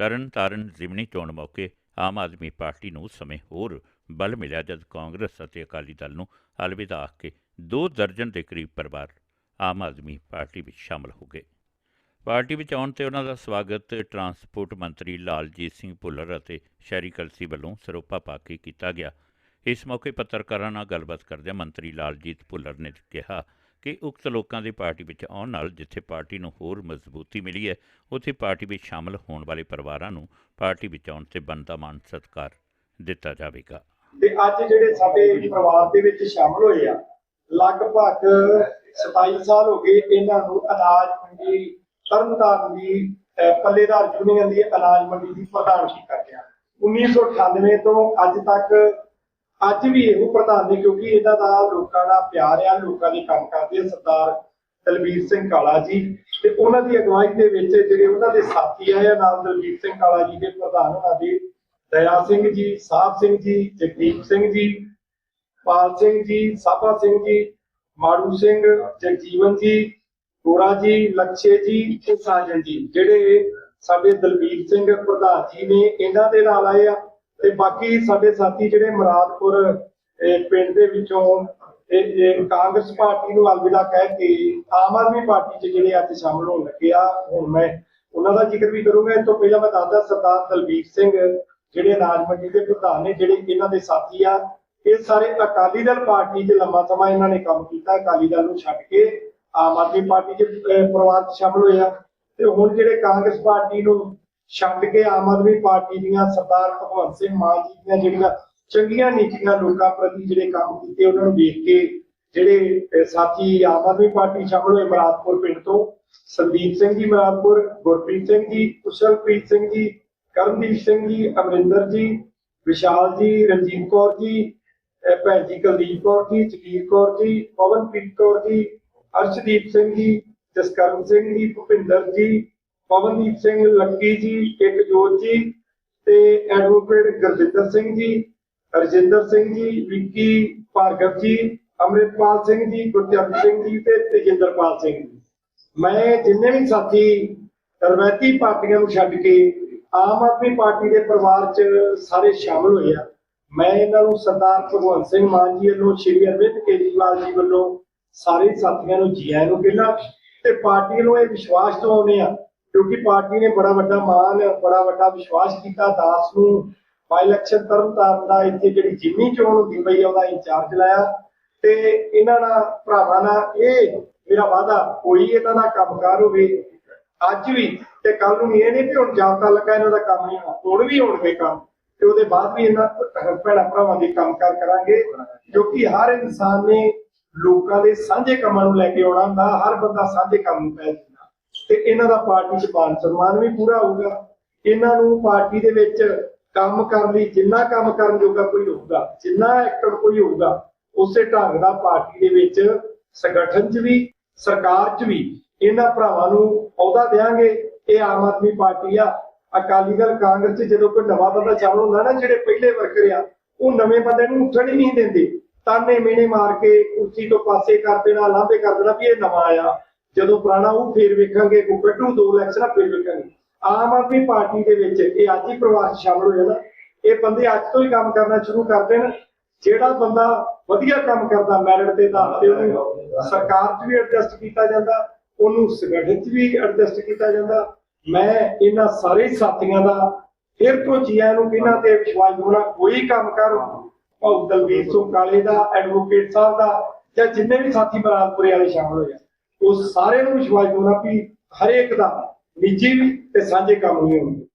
ਤਰਨ ਤਾਰਨ ਜ਼ਿਮਨੀ ਚੋਣ ਮੌਕੇ ਆਮ ਆਦਮੀ ਪਾਰਟੀ ਨੂੰ ਉਸ ਸਮੇਂ ਹੋਰ ਬਲ ਮਿਲਿਆ ਜਦ ਕਾਂਗਰਸ ਅਤੇ ਅਕਾਲੀ ਦਲ ਨੂੰ ਅਲਵਿਦਾ ਆਖ ਕੇ ਦੋ ਦਰਜਨ ਦੇ ਕਰੀਬ ਪਰਿਵਾਰ ਆਮ ਆਦਮੀ ਪਾਰਟੀ ਵਿੱਚ ਸ਼ਾਮਲ ਹੋ ਗਏ। ਪਾਰਟੀ ਵਿੱਚ ਆਉਣ ਤੇ ਉਹਨਾਂ ਦਾ ਸਵਾਗਤ ਟਰਾਂਸਪੋਰਟ ਮੰਤਰੀ ਲਾਲਜੀਤ ਸਿੰਘ ਭੁੱਲਰ ਅਤੇ ਸ਼ਹਿਰੀ ਕਲਸੀ ਵੱਲੋਂ ਸਰੋਪਾ ਪਾ ਕੇ ਕੀਤਾ ਗਿਆ। ਇਸ ਮੌਕੇ ਪੱਤਰਕਾਰਾਂ ਨਾਲ ਗੱਲਬਾਤ ਕਰਦਿਆਂ ਮੰਤਰੀ ਲਾਲਜੀਤ ਭੁੱਲਰ ਨੇ ਕਿਹਾ ਕਿ ਉਕਤ ਲੋਕਾਂ ਦੀ ਪਾਰਟੀ ਵਿੱਚ ਆਉਣ ਨਾਲ ਜਿੱਥੇ ਪਾਰਟੀ ਨੂੰ ਹੋਰ ਮਜ਼ਬੂਤੀ ਮਿਲੀ ਹੈ, ਉੱਥੇ ਪਾਰਟੀ ਵਿੱਚ ਸ਼ਾਮਲ ਹੋਣ ਵਾਲੇ ਪਰਿਵਾਰਾਂ ਨੂੰ ਪਾਰਟੀ ਵਿੱਚ ਆਉਣ ਤੇ ਬਣਦਾ ਮਾਨ ਸਤਿਕਾਰ ਦਿੱਤਾ ਜਾਵੇਗਾ। ਤੇ ਅੱਜ ਜਿਹੜੇ ਸਾਡੇ ਪਰਿਵਾਰ ਦੇ ਵਿੱਚ ਸ਼ਾਮਲ ਹੋਏ ਆ, ਲਗਭਗ 27 ਸਾਲ ਹੋ ਗਏ ਇਹਨਾਂ ਨੂੰ ਅਨਾਜ ਮੰਡੀ, ਤਰਨਤਾਰਨ ਦੀ ਪੱਲੇਦਾਰ ਯੂਨੀਅਨ ਦੀ ਅਨਾਜ ਮੰਡੀ ਦੀ ਪ੍ਰਧਾਨਗੀ ਕਰਦੇ ਆ। 1998 ਤੋਂ ਅੱਜ ਤੱਕ ਅੱਜ ਵੀ ਇਹੋ ਪ੍ਰਧਾਨ ਨੇ, ਕਿਉਂਕਿ ਇਹਨਾਂ ਦਾ ਲੋਕਾਂ ਦਾ ਪਿਆਰ ਆ, ਲੋਕਾਂ ਦੀ ਕੰਮ ਕਰਦੇ ਆ, ਸਰਦਾਰ ਦਲਬੀਰ ਸਿੰਘ ਕਾਲਾ ਜੀ। ਤੇ ਉਹਨਾਂ ਦੀ ਅਗਵਾਈ ਦੇ ਵਿੱਚ ਜਿਹੜੇ ਉਹਨਾਂ ਦੇ ਸਾਥੀ ਆ, ਨਾਲ ਦਲਬੀਰ ਸਿੰਘ ਕਾਲਾ ਜੀ ਦੇ ਪ੍ਰਧਾਨ ਉਹਨਾਂ ਦੇ, ਦਇਆ ਸਿੰਘ ਜੀ ਸਾਹਿਬ ਸਿੰਘ ਜੀ, ਜਗਦੀਪ ਸਿੰਘ ਜੀ, ਪਾਲ ਸਿੰਘ ਜੀ, ਸਾਬਾ ਸਿੰਘ ਜੀ, ਮਾੜੂ ਸਿੰਘ, ਜਗਜੀਵਨ ਜੀ, ਗੋਰਾ ਜੀ, ਲਕਸ਼ੇ ਜੀ ਤੇ ਸਾਜਨ ਜੀ। ਜਿਹੜੇ ਸਾਡੇ ਦਲਬੀਰ ਸਿੰਘ ਪ੍ਰਧਾਨ ਜੀ ਨੇ, ਇਹਨਾਂ ਦੇ ਨਾਲ ਆਏ ਆ। ਤੇ ਬਾਕੀ ਸਾਡੇ ਸਾਥੀ ਜਿਹੜੇ ਮੁਰਾਦਪੁਰ ਪਿੰਡ ਦੇ ਵਿੱਚੋਂ ਇਹ ਕਾਂਗਰਸ ਪਾਰਟੀ ਨੂੰ ਅਲਵਿਦਾ ਕਹਿ ਕੇ ਆਮ ਆਦਮੀ ਪਾਰਟੀ 'ਚ ਜਿਹੜੇ ਅੱਜ ਸ਼ਾਮਲ ਹੋਣ ਲੱਗੇ ਆ, ਹੁਣ ਮੈਂ ਉਹਨਾਂ ਦਾ ਜ਼ਿਕਰ ਵੀ ਕਰੂੰਗਾ। ਇਸ ਤੋਂ ਪਹਿਲਾਂ ਮੈਂ ਦੱਸਦਾ ਸਰਦਾਰ ਦਲਬੀਰ ਸਿੰਘ ਜਿਹੜੇ ਅਨਾਜ ਮੰਡੀ ਦੇ ਪ੍ਰਧਾਨ ਨੇ, ਜਿਹੜੇ ਇਹਨਾਂ ਦੇ ਸਾਥੀ ਆ, ਇਹ ਸਾਰੇ ਅਕਾਲੀ ਦਲ ਪਾਰਟੀ 'ਚ ਲੰਮਾ ਸਮਾਂ ਇਹਨਾਂ ਨੇ ਕੰਮ ਕੀਤਾ। ਅਕਾਲੀ ਦਲ ਨੂੰ ਛੱਡ ਕੇ ਆਮ ਆਦਮੀ ਪਾਰਟੀ 'ਚ ਪਰਿਵਾਰ 'ਚ ਸ਼ਾਮਲ ਹੋਇਆ ਤੇ ਹੁਣ ਜਿਹੜੇ ਕਾਂਗਰਸ ਪਾਰਟੀ ਨੂੰ ਛੱਡ ਕੇ ਆਮ ਆਦਮੀ ਪਾਰਟੀ ਦੀਆਂ ਸਰਦਾਰ ਭਗਵੰਤ ਸਿੰਘ ਮਾਨ ਜੀ ਦੀਆਂ ਜਿਹੜੀਆਂ ਚੰਗੀਆਂ ਨੀਤੀਆਂ ਲੋਕਾਂ ਪ੍ਰਤੀ ਜਿਹੜੇ ਕੰਮ ਕੀਤੇ, ਉਹਨਾਂ ਨੂੰ ਵੇਖ ਕੇ ਜਿਹੜੇ ਸਾਥੀ ਆਮ ਆਦਮੀ ਪਾਰਟੀ ਸ਼ਾਮਲ ਹੋਏ ਮਰਾਦਪੁਰ ਪਿੰਡ ਤੋਂ, ਸੰਦੀਪ ਸਿੰਘ ਜੀ ਮਰਾਦਪੁਰ, ਗੁਰਪ੍ਰੀਤ ਸਿੰਘ ਜੀ, ਕੁਸ਼ਲਪ੍ਰੀਤ ਸਿੰਘ ਜੀ, ਕਰਨਦੀਪ ਸਿੰਘ ਜੀ, ਅਮਰਿੰਦਰ ਜੀ, ਵਿਸ਼ਾਲ ਜੀ, ਰਣਜੀਤ ਕੌਰ ਜੀ, ਅਹ, ਭੈਣ ਜੀ ਕੁਲਦੀਪ ਕੌਰ ਜੀ, ਜਗੀਰ ਕੌਰ ਜੀ, ਪਵਨਪ੍ਰੀਤ ਕੌਰ ਜੀ, ਅਰਸ਼ਦੀਪ ਸਿੰਘ ਜੀ, ਜਸਕਰਨ ਸਿੰਘ ਜੀ, ਭੁਪਿੰਦਰ ਜੀ ਪਵਨਦੀਪ ਸਿੰਘ ਲੱਕੀ ਜੀ ਇਕਜੋਤ ਜੀ ਤੇ ਐਡਵੋਕੇਟ ਗੁਰਜਿੰਦਰ ਸਿੰਘ ਜੀ ਰਜਿੰਦਰ ਸਿੰਘ ਜੀ, ਵਿੱਕੀ ਭਾਰਗਵ ਜੀ, ਅੰਮ੍ਰਿਤਪਾਲ ਸਿੰਘ ਜੀ, ਗੁਰਚਰਨ ਸਿੰਘ ਜੀ ਤੇ ਤੇਜਿੰਦਰਪਾਲ ਸਿੰਘ ਜੀ। ਮੈਂ ਜਿੰਨੇ ਵੀ ਸਾਥੀ ਰਵਾਇਤੀ ਪਾਰਟੀਆਂ ਨੂੰ ਛੱਡ ਕੇ ਆਮ ਆਦਮੀ ਪਾਰਟੀ ਦੇ ਪਰਿਵਾਰ 'ਚ ਸਾਰੇ ਸ਼ਾਮਲ ਹੋਏ ਆ, ਮੈਂ ਇਹਨਾਂ ਨੂੰ ਸਰਦਾਰ ਭਗਵੰਤ ਸਿੰਘ ਮਾਨ ਜੀ ਵੱਲੋਂ, ਸ਼੍ਰੀ ਅਰਵਿੰਦ ਕੇਜਰੀਵਾਲ ਜੀ ਵੱਲੋਂ ਸਾਰੇ ਸਾਥੀਆਂ ਨੂੰ ਜੀ ਆਇਆਂ ਨੂੰ ਪਹਿਲਾਂ ਤੇ ਪਾਰਟੀ ਨੂੰ ਇਹ ਵਿਸ਼ਵਾਸ ਦਿਵਾਉਂਦੇ ਆ ਕਿਉਂਕਿ ਪਾਰਟੀ ਨੇ ਬੜਾ ਵੱਡਾ ਮਾਨ ਬੜਾ ਵੱਡਾ ਵਿਸ਼ਵਾਸ ਕੀਤਾ। ਦਾਸ ਨੂੰ ਬਾਈ ਇਲੈਕਸ਼ਨ ਤਰਨਤਾਰਨ ਦਾ ਇੱਥੇ ਜਿਹੜੀ ਜਿੰਨੀ ਚੋਣ ਹੁੰਦੀ ਪਈ ਆ, ਉਹਦਾ ਇੰਚਾਰਜ ਲਾਇਆ। ਤੇ ਇਹਨਾਂ ਦਾ ਭਰਾਵਾਂ ਨਾਲ ਇਹ ਮੇਰਾ ਵਾਅਦਾ, ਕੋਈ ਇਹਨਾਂ ਦਾ ਕੰਮਕਾਰ ਹੋਵੇ ਅੱਜ ਵੀ, ਤੇ ਕੱਲ ਨੂੰ ਇਹ ਨਹੀਂ ਕਿ ਹੁਣ ਜਾਪਤਾ ਲੱਗਾ ਇਹਨਾਂ ਦਾ ਕੰਮ ਨਹੀਂ ਹੋਣਾ। ਹੁਣ ਵੀ ਹੋਣਗੇ ਕੰਮ। ਤੇ ਉਹਦੇ ਬਾਅਦ ਵੀ ਇਹਨਾਂ ਭੈਣਾਂ ਭਰਾਵਾਂ ਦੇ ਕੰਮਕਾਰ ਕਰਾਂਗੇ ਕਿਉਂਕਿ ਹਰ ਇਨਸਾਨ ਨੇ ਲੋਕਾਂ ਦੇ ਸਾਂਝੇ ਕੰਮਾਂ ਨੂੰ ਲੈ ਕੇ ਆਉਣਾ ਹੁੰਦਾ, ਹਰ ਬੰਦਾ ਸਾਂਝੇ ਕੰਮ ਨੂੰ ਪੈ ਜਾਂਦਾ। ਤੇ ਇਹਨਾਂ ਦਾ ਪਾਰਟੀ 'ਚ ਮਾਨ ਸਨਮਾਨ ਵੀ ਪੂਰਾ ਹੋਊਗਾ। ਇਹਨਾਂ ਨੂੰ ਪਾਰਟੀ ਦੇ ਵਿੱਚ ਕੰਮ ਕਰਨ ਲਈ ਜਿੰਨਾ ਕੰਮ ਕਰਨ ਜੋਗਾ ਕੋਈ ਹੋਊਗਾ, ਜਿੰਨਾ ਐਕਟਰ ਕੋਈ ਹੋਊਗਾ, ਉਸੇ ਢੰਗ ਦਾ ਪਾਰਟੀ ਦੇ ਵਿੱਚ ਸੰਗਠਨ 'ਚ ਵੀ, ਸਰਕਾਰ 'ਚ ਵੀ ਇਹਨਾਂ ਭਰਾਵਾਂ ਨੂੰ ਅਹੁਦਾ ਦੇਾਂਗੇ ਇਹ ਆਮ ਆਦਮੀ ਪਾਰਟੀ ਆ। ਅਕਾਲੀ ਦਲ ਕਾਂਗਰਸ 'ਚ ਜਦੋਂ ਕੋਈ ਨਵਾਂ ਬੰਦਾ ਸ਼ਾਮਲ ਹੁੰਦਾ ਨਾ, ਜਿਹੜੇ ਪਹਿਲੇ ਵਰਕਰ ਆ, ਉਹ ਨਵੇਂ ਬੰਦੇ ਨੂੰ ਉੱਠਣ ਹੀ ਨਹੀਂ ਦਿੰਦੇ। ਤਾਨੇ ਮੇਨੇ ਮਾਰ ਕੇ ਕੁਰਸੀ ਤੋਂ ਪਾਸੇ ਕਰ ਦੇਣਾ, ਲਾਂਭੇ ਕਰ ਦੇਣਾ ਵੀ ਇਹ ਨਵਾਂ ਆਇਆ। ਜਦੋਂ ਪੁਰਾਣਾ ਉਹ ਫੇਰ ਵੇਖਾਂਗੇ ਕੋ ਦੋ ਇਲੈਕਸ਼ਨਾਂ ਫੇਰ ਵੇਖਾਂਗੇ। ਆਮ ਆਦਮੀ ਪਾਰਟੀ ਦੇ ਵਿੱਚ ਇਹ ਅੱਜ ਹੀ ਪਰਿਵਾਰ ਸ਼ਾਮਲ ਹੋਇਆ ਨਾ ਇਹ ਬੰਦੇ ਅੱਜ ਤੋਂ ਹੀ ਕੰਮ ਕਰਨਾ ਸ਼ੁਰੂ ਕਰ ਦੇਣ। ਜਿਹੜਾ ਬੰਦਾ ਵਧੀਆ ਕੰਮ ਕਰਦਾ ਮੈਰਿਟ ਦੇ ਆਧਾਰ ਤੇ ਉਹਨੂੰ ਸਰਕਾਰ 'ਚ ਵੀ ਐਡਜਸਟ ਕੀਤਾ ਜਾਂਦਾ, ਉਹਨੂੰ ਸੰਗਠਨ 'ਚ ਵੀ ਐਡਜਸਟ ਕੀਤਾ ਜਾਂਦਾ। ਮੈਂ ਇਹਨਾਂ ਸਾਰੇ ਸਾਥੀਆਂ ਦਾ ਫਿਰ ਤੋਂ ਜੀਆਂ ਨੂੰ ਇਹਨਾਂ ਤੇ ਵਿਸ਼ਵਾਸ ਦਿਵਾਉਣਾ, ਕੋਈ ਕੰਮ ਕਰ। ਭਾਉ ਦਲਵੀਰ ਸਿੰਘ ਕਾਲੇ ਦਾ ਐਡਵੋਕੇਟ ਸਾਹਿਬ ਦਾ, ਜਾਂ ਜਿੰਨੇ ਵੀ ਸਾਥੀ ਬਰਾਦਪੁਰੇ ਵਾਲੇ ਸ਼ਾਮਲ ਹੋਏ ਆ। ਉਹ ਸਾਰਿਆਂ ਨੂੰ ਵਿਸ਼ਵਾਸ ਦਿਵਾਉਣਾ ਵੀ ਹਰੇਕ ਦਾ ਨਿੱਜੀ ਵੀ ਤੇ ਸਾਂਝੇ ਕੰਮ ਵੀ ਹੋਣਗੇ